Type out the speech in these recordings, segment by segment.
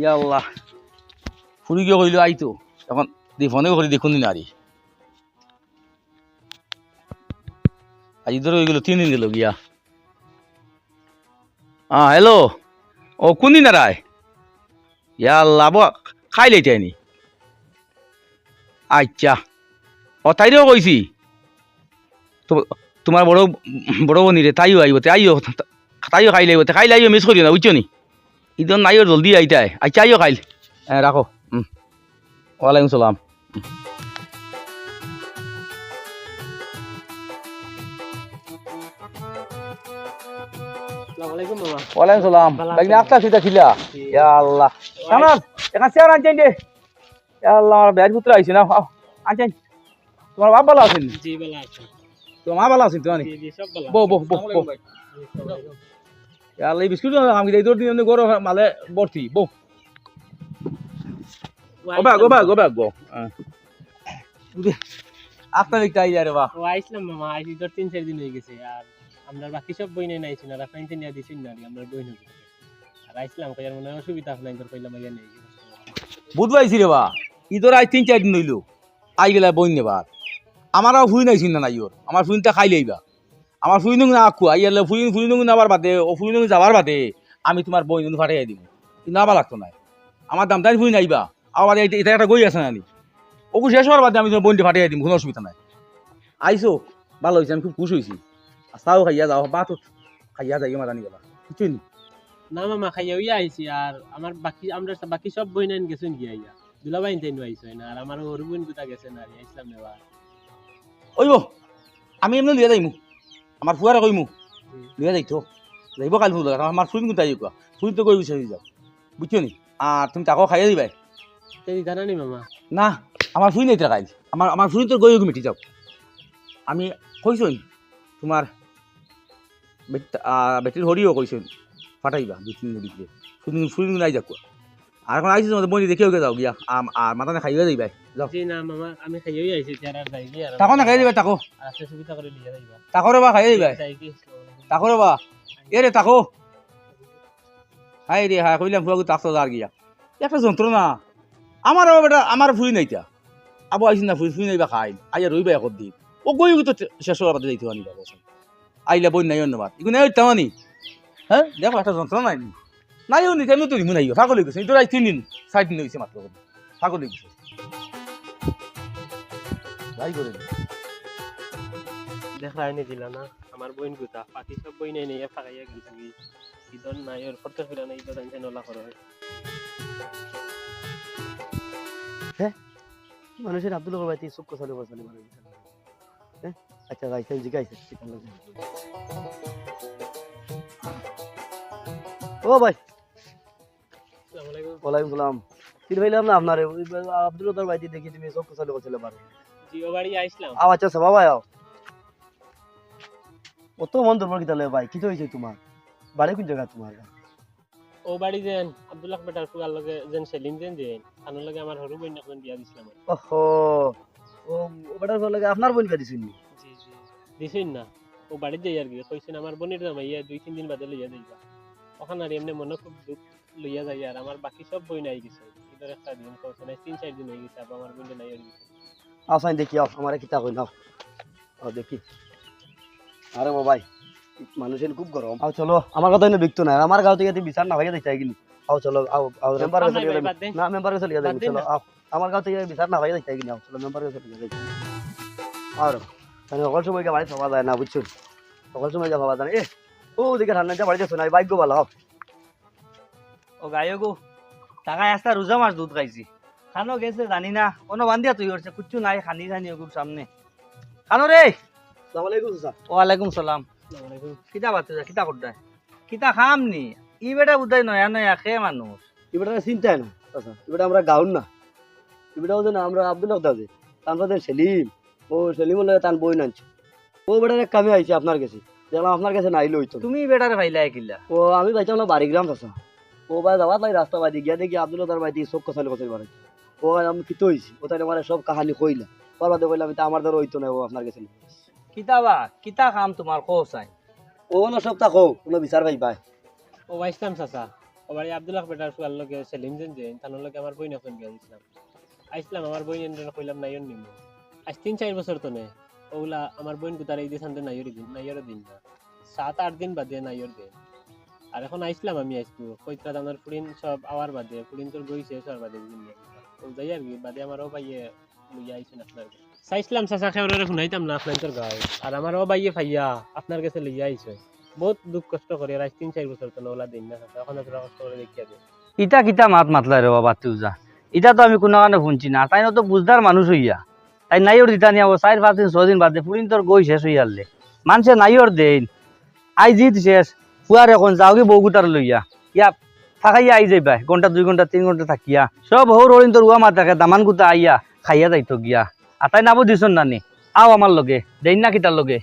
ইয়া আল্লাহ ফুরি গিয়ে কইলো আইতো। এখন ফোনে করে দেখুন দিন আরি আজ ধরে হয়ে গেল তিন দিন গেল গিয়া। হ্যাঁ হ্যালো ও কোন দিন রায় ইয়া আল্লাহ ব, খাই লাইটাইনি আচ্ছা। ও তাইরেও কইছি তো তোমার বড় বড় বনি রে তাইও আইব তাইও তাইও খাই লাইব খাই লাইও মিস করিও না বুঝছ নি? ইদন নাইও জলদি আইতাই আচ্ছা আইও খাইল হ্যাঁ রাখো হুম ওয়ালাইকুম সালাম ওয়ালাইকুম সালাম লাগনি? আফতা সিটা খিলা ইয়া আল্লাহ। সানাস এখান চেয়ার আনছেন যে ইয়া আল্লাহ আমার ব্যাজ পুত্র আইছে না। আনছেন তোমার বাপ ভালো আছেন জি ভালো আছেন তোমার মা ভালো আছেন ইয়া আল্লাহ এই বিস্কুট আমি এই দৌড় দিন গরো মালে ভর্তি বো go back go back go. Back go আফতা লিখতে আই রে বাহ ও আইসলাম মামা তোর তিন চার দিন হয়ে গেছে আর আমরা বাকি সব বই নেই নাইছি না রাফাইন তিন নিয়ে দিছি না আমরা বই নেই আর আইসলাম কইয়ার মনে অসুবিধা নাই তোর কইলাম আইয়া নেই বুধ আইছি রে বা। ঈদর আজ তিন চার দিন হইল। আই গেলা বইন নেবার। আমারও ফুই নাইছিল না নাই ওর। আমার ফুইনটা খাই লইবা আমার ফুইন না আঁকু আই এলে ফুইন ফুইন নাবার বাদে ও ফুইন যাবার বাদে আমি তোমার বইন ফাটাই দিব। কিন্তু আবার লাগতো না। আমার দাম তাই ফুইন আইবা। আবার এটা এটা একটা গই আছে নানি ওকু শেষ হওয়ার বাদে আমি তোমার বইনটা ফাটাই দিব কোনো অসুবিধা নাই। আইসো ভালো হয়েছে আমি খুব খুশি হয়েছি আর চাও খাইয়া যাও বা তো খাইয়া যাই আমার জানি গেলা কিছুই নি না মামা খাইয়া ইয়া আইছি আর আমার বাকি আমরা বাকি সব বই নেন গেছেন গিয়া ইয়া দুলাবাইন তাই আইছো না আর আমার ওর বোন গুতা গেছে না আর আইসলাম নেবা ওইব আমি এমনি লিয়া যাইমু। আমার ফুয়ারে কইমু লিয়া যাইতো যাইব কালি ফুল আমার ফুইন কিন্তু আই কোৱা? ফুইন তো গৈ বিচাৰি যাও বুঝছ নি? আর তুমি তাকো খাইয়ে দিবাই। তেরি জানা নি মামা? না আমার ফুইন এইটা কাইল আমার আমার ফুইন তো গৈ মিটি যাও আমি কইছই তোমার বেটির হরিও কইছই ফাটাইবা দুই তিন দিকে ফুইন ফুইন নাই যাক আর এখন আইছি তোমাদের বনি দেখেও যাও গিয়া আর মাথা না খাইয়ে যাইবাই। যাই তাকো তাকো। তাকো বা যাই তাকো এ তাকো। হাই হাই গিয়া। একটা যন্ত্রণা। আমার আবার বেটা আমার ফুই নাইতা আবু না ফুই ফুই নাইবা খাই। আইয়া রইবা একর দিন। ও গই তো শেষ হওয়ার বাদে যাইতে আনি বাবা আইলা বই নাই অন্যবার ইগু নাই তামানি হ্যাঁ দেখো একটা যন্ত্রণা নাই নাই নিতে আমি তো পাগল হয়ে গেছে এটা তিন দিন চার দিন হয়েছে মাত্র। পাগল হয়ে গেছে যাই করে দেখা আইনি দিলা না আমার বোন গুতা বাকি সব বই নেই নেই ফাঁকাইয়া গেছে কি ইদন নাই ওর ফটো ফিরা নাই ইদন আনছে নলা করে মানুষের আব্দুল বাড়িতে সব কথা বলে বসে মানে হ্যাঁ আচ্ছা গাইছে জিগাইছে ও ভাই। ওয়ালাইকুম সালাম। তিন ভাইলাম না আপনার আব্দুল বাড়িতে দেখি তুমি সব কথা বলছিলে পারো ও বাড়ি আইসলাম আও আও। অত মন দুর্বল কি ভাই কি হয়েছে তোমার? বাড়ি কোন জায়গা তোমার? ও বাড়ি যেন আব্দুল্লাহ বেটার ফুয়ার লগে যেন সেলিম যেন যেন আনুর লগে আমার হরু বোন এখন বিয়া দিছিলাম ওহো ও ওটার ফলে আপনার বোন কাটিছি নি জি জি দিছিন না। ও বাড়ি যাই আর কি কইছেন আমার বোনের জামাই ইয়া দুই তিন দিন বাদে লইয়া যাইবা। ওখানে আর এমনি মনে খুব দুঃখ লইয়া যাই আর আমার বাকি সব বই নাই গেছে ইদর একটা দিন কইছে না তিন চার দিন হয়ে গেছে আবার আমার বোন নাই আর গেছে আও সাইন দেখি আও আমার কিতা কই নাও। দেখি। আরে ভাই মানুষের খুব গরম। আও চলো আমার কথা বিকতো না আমার গাঁও থেকে বিচার না ভাইয়া দেখতে গিনি আও চলো আও আও মেম্বার দে। না মেম্বার বাদ দে চলো। আও আমার গাঁও থেকে বিচার না ভাইয়া দেখতে গিনি আও চলো মেম্বার চলে গেলাম আর তাহলে সকল সময় বাড়ি পাওয়া যায় না বুঝছ সকল সময় পাওয়া যায় এ ও দিকে ঠান্ডা যা বাড়িতে শোনাই ভাগ্য ভালো হোক ও গায়ে গো টাকায় আসতা রোজা মাছ দুধ খাইছি। খানো গেছে জানি না কোনো বান্ধিয়া তুই করছে কুচ্ছু নাই খানি খানি ওগুর সামনে খানো রে ওয়ালাইকুম সালাম। কিতা বাতে যা কিতা করতে কিতা খাম নি? ই বেটা বুঝাই নয়া নয়া খে মানুষ। এবারে চিন্তাই না আচ্ছা। এবারে আমরা গাউন না। এবারে হচ্ছে না আমরা আব্দুল দাদে তারপরে সেলিম। ও সেলিম হলে তার বই নানছে। ও বেটার কামে আইছে আপনার কাছে। দেখলাম আপনার কাছে নাইলো হইতো। তুমি বেটারে ভাইলা কিলা। ও আমি যাইতাম না বাড়িগ্রাম চাষা ও ভাই যাওয়ার লাই রাস্তা বাদি গিয়া দেখি আব্দুল তার বাড়িতে সব কথা কথা পারে ও ভাই আমি কিতো হইছি ও তাই আমার সব কাহানি কইলা। পর বাদে কইলাম এটা আমার দ্বারা হইতো না ও আপনার কাছে নিয়ে। কিতা খাম তোমার? কো চাই। ও না সব তা কও কোনো বিচার ভাই পায়। ও আইসলাম চাচা ও বাড়ি আব্দুল্লাহ বেটার লগে সেলিম যে তানোর লগে আমার বিয়া দিছিলাম আইসলাম আমার বইন এনে কইলাম নিম। আজ তিন চার বছর তো নে ওগুলা আমার বইন গুতার এই দিন নাইয়র দিন নাইয়র দিন না। সাত আট দিন বাদে নাইয়র দিন আর এখন আইসলাম আমি আইসলু কইতরা আমার ফুরিন সব আওয়ার বাদে ফুরিন তোর গইছে সব বাদে যাই আর কি বাদে আমারও ভাইয়ে লইয়া আইছেন আপনার। চাইছিলাম চাচা শুনাইতাম না আপনার আর আমারও ভাইয়া আপনার কাছে লইয়া আইছে বহুত দুঃখ কষ্ট করে তিন চার বছর তো দিন না এখন কষ্ট করে দেখিয়া দে ইটা কিতা মাত মাতলা রে বাবা তুজা ইটা তো আমি কোনো কারণে শুনছি না তাই তো বুঝদার মানুষ হইয়া তাই নাইওর দিতা নিয়ে চার পাঁচ দিন ছয় দিন বাদে পুরিন তোর গই শেষ হইয়া আনলে মানুষে নাইওর দেন আই জিত শেষ ফুয়ার এখন যাওগে বউগুতার লইয়া ইয়া থাকাইয়া আই যাইবা ঘণ্টা দুই ঘণ্টা তিন ঘণ্টা থাকিয়া। সব হৌর হরিণ তোর উয়া মাতাকে দামান গুতা আইয়া, খাইয়া যাইতো গিয়া। আর তাই নাবো দিছন নানি, আও আমার লগে দেন না কিতার লগে।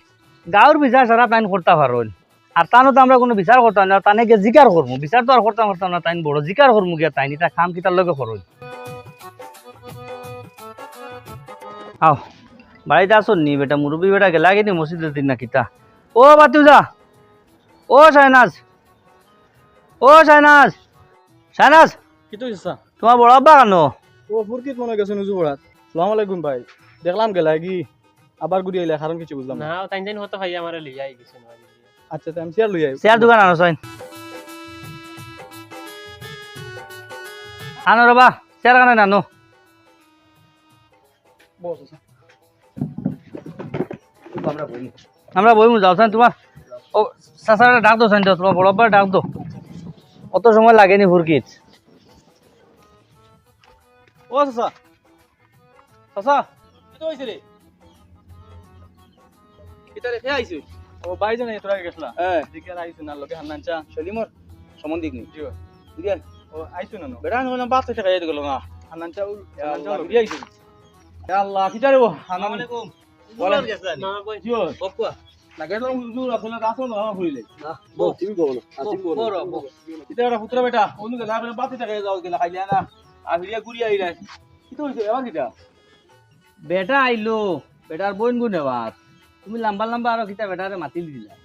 গাঁৱৰ বিচাৰ সারা তাইন করতে পারোন আর তানো তো আমরা কোনো বিচার করতাম না তানে গিয়ে জিকার করব বিচার তো আর করতাম করতাম না তাইন বড় জিকার করব গিয়া তাইন। এটা খাম কিতার লগে করুন আও বাড়িতে আসুন নি বেটা মুরব্বী বেটা গেলা গেনি মসজিদের দিন না কিতা ও বাতিউজা ও শাহনাজ ও শাহনাজ শাহনাজ কিতো ইচ্ছা? তোমার বড় আব্বা কেন? ও ফুরকিত মনে গেছে নুজু পড়াত সালাম আলাইকুম ভাই। দেখলাম গেলা কি? আবার ঘুরি আইলা কারণ কিছু বুঝলাম না। না তাই দিন হতো ভাইয়া আমার লইয়া আই গেছেন আচ্ছা তাই আমি শেয়ার লই আই চেয়ার দোকান আনো সাইন আনো রবা চেয়ার কানে নানো। বস। আমরা বলি আমরা বইমু যাও সাইন তোমার ও চাচারা ডাক দো সাইন তোমার বড় আব্বা ডাক দো। অত সময় লাগেনি ফুরকিত। ও চাচা। চাচা। কি হইছে রে। এটা রেখে আইছিস ও বাই জানে তোরা গেছলা। হ্যাঁ দিকে আইছো না লগে হান্নানচা সলিমর সম্বন্ধিক নি। জিও বুঝিয়া ও আইছো না নো? টাকা এদ গেল না হান্নানচা হান্নানচা বুঝিয়া আইছিস আল্লাহ কিটা রে আসসালামু আলাইকুম। বলেন না বই জিও বকুয়া বেটা আইলা কিটা হইছে এবার কিটা? বেটা আইলো বেটার বোন গুণ এবার তুমি লম্বা লম্বা আরও কিতা বেটারে মাতি দিলা।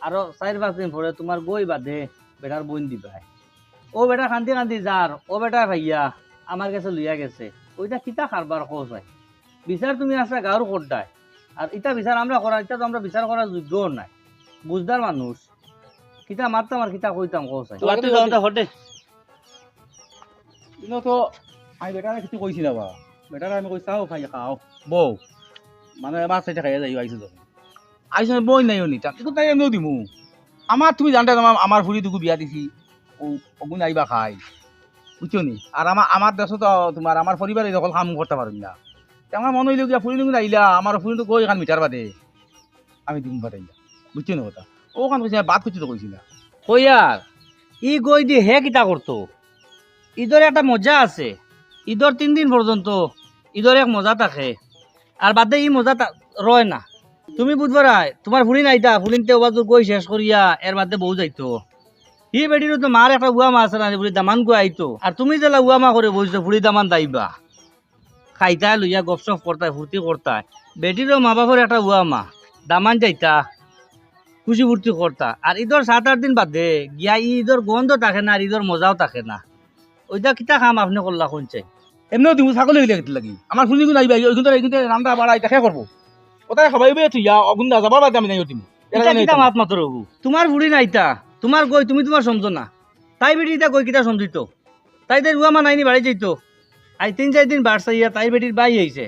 আরও চার পাঁচ দিন পরে তোমার গই বাঁধে বেটার বোন দিবা। ও বেটা কান্দি কান্দি যার ও বেটা ভাইয়া আমার কাছে লইয়া গেছে। ওইটা কিতা কারবার খোঁজ হয়। বিচার তুমি আসা গাঁর করতায় আর ইটা বিচার আমরা করা ইটা তো আমরা বিচার করার যোগ্যও নাই। বুঝদার মানুষ। কিতা মারতাম আর কিতা কইতাম খোঁজ হয় লাগতে যাওঁতে হটে। কিন্তু তো আমি বেটারে কিছু কইছি না বা। বেটারে আমি কই চাও খাই খাও। বউ। মানে বাচ্চা টাকা যাই আইছো তো আইছো বই নাই নি তাকে তো তাই আমিও দিমু। আমার তুমি জানতে আমার আমার ফুরি দুগু বিয়া দিছি। ও অগুন আইবা খাই। বুঝছ নি? আর আমার আমার দেশে তো তোমার আমার পরিবারে যখন কাম করতে পারবি না। আমার মনে হইল গিয়া ফুরি দুগুন আইলা আমার তো গই এখান মিটার বাদে? আমি দিম বাদে বুঝছ না কথা? ও কান কইছে, বাদ কিছু তো কইছি না। কইয়ার ই গই দিয়ে হে কিতা করতো? ঈদের একটা মজা আছে। ঈদের তিন দিন পর্যন্ত ঈদের এক মজা থাকে। আর বাদে ই মজা রয় না। তুমি বুধবার তোমার ফুলিন আইতা ফুলিনতে ওবাজুর গই শেষ করিয়া এর বাদে বউ যাইতো। হি বেটির তো মার একটা উয়া মা আছে না ফুলি দামান গো আইতো। আর তুমি যেলা উয়া মা করে বসছো ফুলি দামান দাইবা খাইতা লইয়া গপসপ করতায় ফুর্তি করতায় বেটিরও মা বাপের একটা উয়া মা দামান যাইতা খুশি ফুর্তি করতা আর ঈদের সাত আট দিন বাদে গিয়া ঈদের গন্ধ থাকে না আর ঈদের মজাও থাকে না। ওইটা কিতা খাম আপনি করলা শুনছে? এমনিও দিমু ছাগল হইলে কেটে লাগি। আমার ফুলি গুণ আইবা ওইখান এইখান রান্না বাড়া এটা করব ওটাই খাবাই বে তুই ইয়া অগুন দা যাবার বাদে আমি নাই কিতা মাত মাত রবু তোমার বুড়ি নাইতা তোমার গই তুমি তোমার সমঝো না তাই বেটি গই কিতা সমঝিত তাই তাই রুয়া মা নাইনি বাড়ি যাইতো। আই তিন চার দিন বাড়ছে ইয়া তাই বেটির বাই আইছে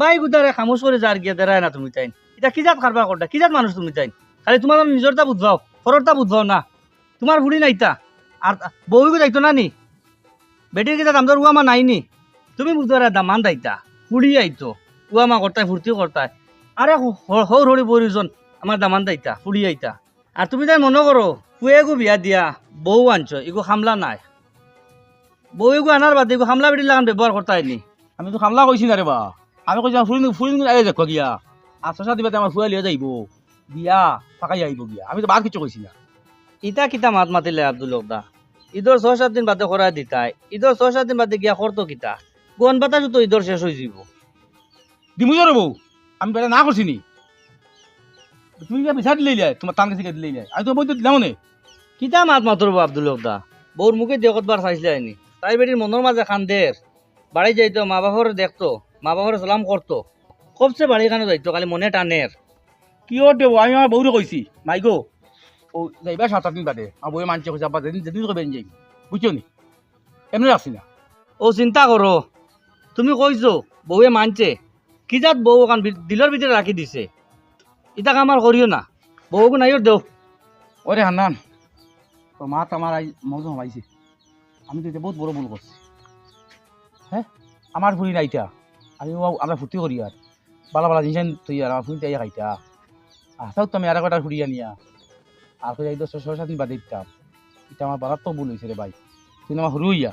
বাই গুদারে খামোশ করে যার গিয়া দেরায় না তুমি তাইন। এটা কি জাত খারবা করতা কি জাত মানুষ তুমি তাইন? খালি তোমার নিজরটা বুঝবাও ফররটা বুঝবাও না। তোমার বুড়ি নাইতা আর বউগো যাইতো না নি? বেটির কিতা দামদার উয়া নাই নি? তুমি বুঝবারে দামান দাইতা ফুড়ি আইতো উয়া মা করতায় ফুর্তি করতায় আরে সৌ সৰু প্ৰয়োজন আমাৰ দামান দাইতা ফুৰি আইতা। আৰু তুমি তাই মনে করো পুয়েগো বিয়া দিয়া বউ আনছ এগো খামলা নাই। বউ এগো আনার বাদে খামলা বেটি লাগান ব্যৱহাৰ করতা নি আমি তো খামলা কইছি না রে বা। আমি কইছি ফুলি ফুলি আই দেখো গিয়া। শশা দিবাতে আমার ফুয়া লিয়ে যাইব। বিয়া ফাঁকাই আইব গিয়া। আমি তো বাদ কিছু কইছি না। ইটা কিতা মাত মাতিলে আব্দুল দা? ঈদর ছয় সাত দিন বাদে কৰাই দিতাই ঈদর ছয় সাত দিন বাদে গিয়া করতো কিতা? গন বাতাসো তো ঈদর শেষ হৈ যাব। দিমু জরে বউ আমি বেটা না করছি নি। তুমি গিয়া বিচার দিলে তোমার টান কাছে দিলে আমি তো বই তো দিলাম নে? কিতা মাত মাতরব আব্দুল দা? বউর মুখে দেখতবার চাইছিলে আইনি। তাই বেটির মনের মাঝে খান্দের। বাড়ি যাইতো মা বাবার দেখতো মা বাবার সালাম করতো কবসে বাড়ি খানে যাইতো খালি মনে টানের কি ও দেব? আমি আমার বউরে কইছি মাই গো। ও যাইবা সাত আট দিন বাদে। আমার বউয়ে মানছে কইছে আব্বা যেদিন যেদিন কবে যাই বুঝছ নি? এমনি রাখছি না? ও চিন্তা করো তুমি কইছো বউয়ে মানছে। কি যাত বউ ওখান দিলের ভিতরে রাখি দিছে? ইটা আমার করিও না। বউকে নাইও দেও। ওরে হান্নান। তোর মা তো আমার মজা হমাইছে আমি তো এটা বহুত বড় ভুল করছি। হ্যাঁ? আমার ভুলি না এটা। আমি আমরা ফুর্তি করি আর। বালা বালা জিনিস তুই আর আমার ফুরিতে আইয়া খাইতা আসাও তো আমি আর একটা ঘুরিয়ে আনিয়া। আর কোথায় একদম ছয় সাত দিন বাদে দিতাম এটা আমার বালার তো ভুল হয়েছে রে ভাই। তুই আমার সরু ইয়া।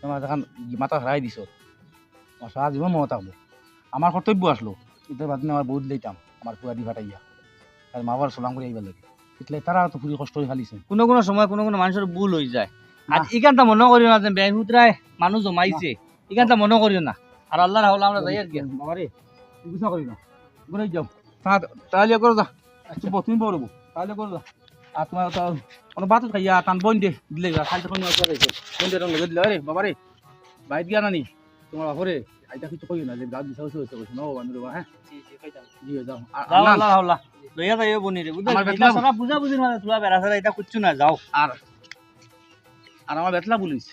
তোমার এখন মাথা হারাই দিছ। আমার সারা জীবন মনে থাকব আমার কর্তব্য আসলো এটা বাদ আমার বহুত দিতাম আমার পুরা দি ফাটাইয়া আর মা বাবার সলাম করে আইবার লাগে। ইতলাই তারা তো ফুরি কষ্ট হয়ে খালিছে কোনো কোনো সময় কোনো কোনো মানুষের ভুল হয়ে যায়। আর। ইখানটা মনে করিও না যে ব্যয় হুতরায় মানুষ জমাইছে। ইখানটা মনে করিও না। আর আল্লাহর হাওলা আমরা যাই আর কি। বাবারে গুছা করি না। ঘুরে যাও। তাহলে করো যা। তুমি বউ- তুমি বলব তাহলে করো যা। আর তোমার তো কোনো বাত খাইয়া টান বইন দে। দিলে খাইতে কোনো বইন দে রঙে দিলে। আরে বাবারে বাইত গিয়া নানি তোমার বাপরে আইতা কিছু কই না যে গাছ দিছা হইছে হইছে কইছে নো বান্ধব হ্যাঁ? জি যাও। আল্লাহর হাওলা লইয়া যাইও বনি রে বুঝা। বুঝা বুঝির মানে তুলা বেড়া সারা এটা কুচ্ছু না যাও। আর আর আমার বেতলা পুলিশ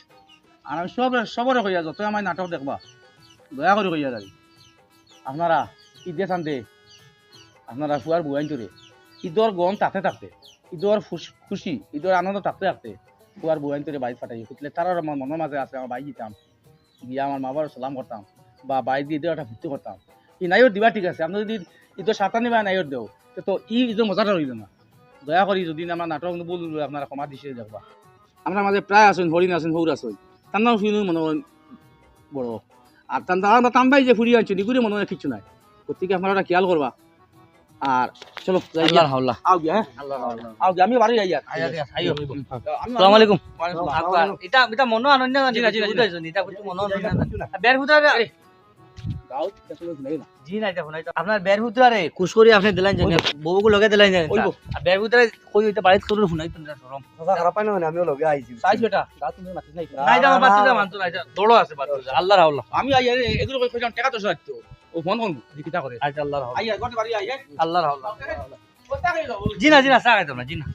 আর আমি সব সবরে কইয়া যত আমার নাটক দেখবা। দয়া করে কইয়া যাই আপনারা, ঈদে চান্দে। আপনারা ফুয়ার বুয়াইন তোরে ঈদর গম তাতে থাকতে। ঈদর খুশ- ঈদর আনন্দ থাকতে থাকতে। ফুয়ার বুয়াইন তোরে বাইক ফাটাই ফুটলে তার আমার মনের মাঝে আছে আমার বাইক দিতাম গিয়া আমার মা বাবার সালাম করতাম বা বাইক দিয়ে একটা ভর্তি করতাম ই নাইও দিবা ঠিক আছে। আপনি যদি ঈদর সাঁতার নিবা নাইও দেও তো ই ঈদর মজাটা রইল না। দয়া করি যদি আমার নাটক বল আপনারা ক্ষমা দিছে, দেখবা। আমরা মাঝে প্রায় আছেন হরিণ আছেন হৌর আছেন তার নাম শুনে মনে হয় বড় আর তান আমরা টান ভাই যে ফুরিয়ে আনছি নিগুড়ি মনে হয় কিচ্ছু নাই গতিকে আপনারা ওটা খেয়াল করবা আর চলো। আল্লাহর হাওলা আও গিয়া হ্যাঁ আও গিয়া আমি বাড়ি যাই আর আইও। আসসালামু আলাইকুম এটা এটা মনো আনন্দ জি না। বুঝাইছো নি এটা কিছু মনো আনন্দ না বের হুতরা জি নাই দেখো নাই আপনার বের রে কুশ আপনি দিলাইন জানি বউকে লগে দিলাইন জানি ওইব। আর বের হুতরা কই হইতে বাড়িত করে শুনাই তুমি শরম। কথা খারাপ পাই না মানে আমিও লগে আইছি। চাইছো এটা গাঁৱত তুমি মাতিছ নাই নাই এটা আমার বাচ্চাটা মানতো না এটা আছে বাচ্চা আল্লাহর হাওলা। আমি আই আরে এগুলো কই কইলাম টাকা তো সাথে ও ফোন করব দিকিটা করে আচ্ছা আল্লাহর হাওলা। আই গটে বাড়ি আই আল্লাহর হাওলা। কথা কই দাও জি না জি না সাগাইতো না জি না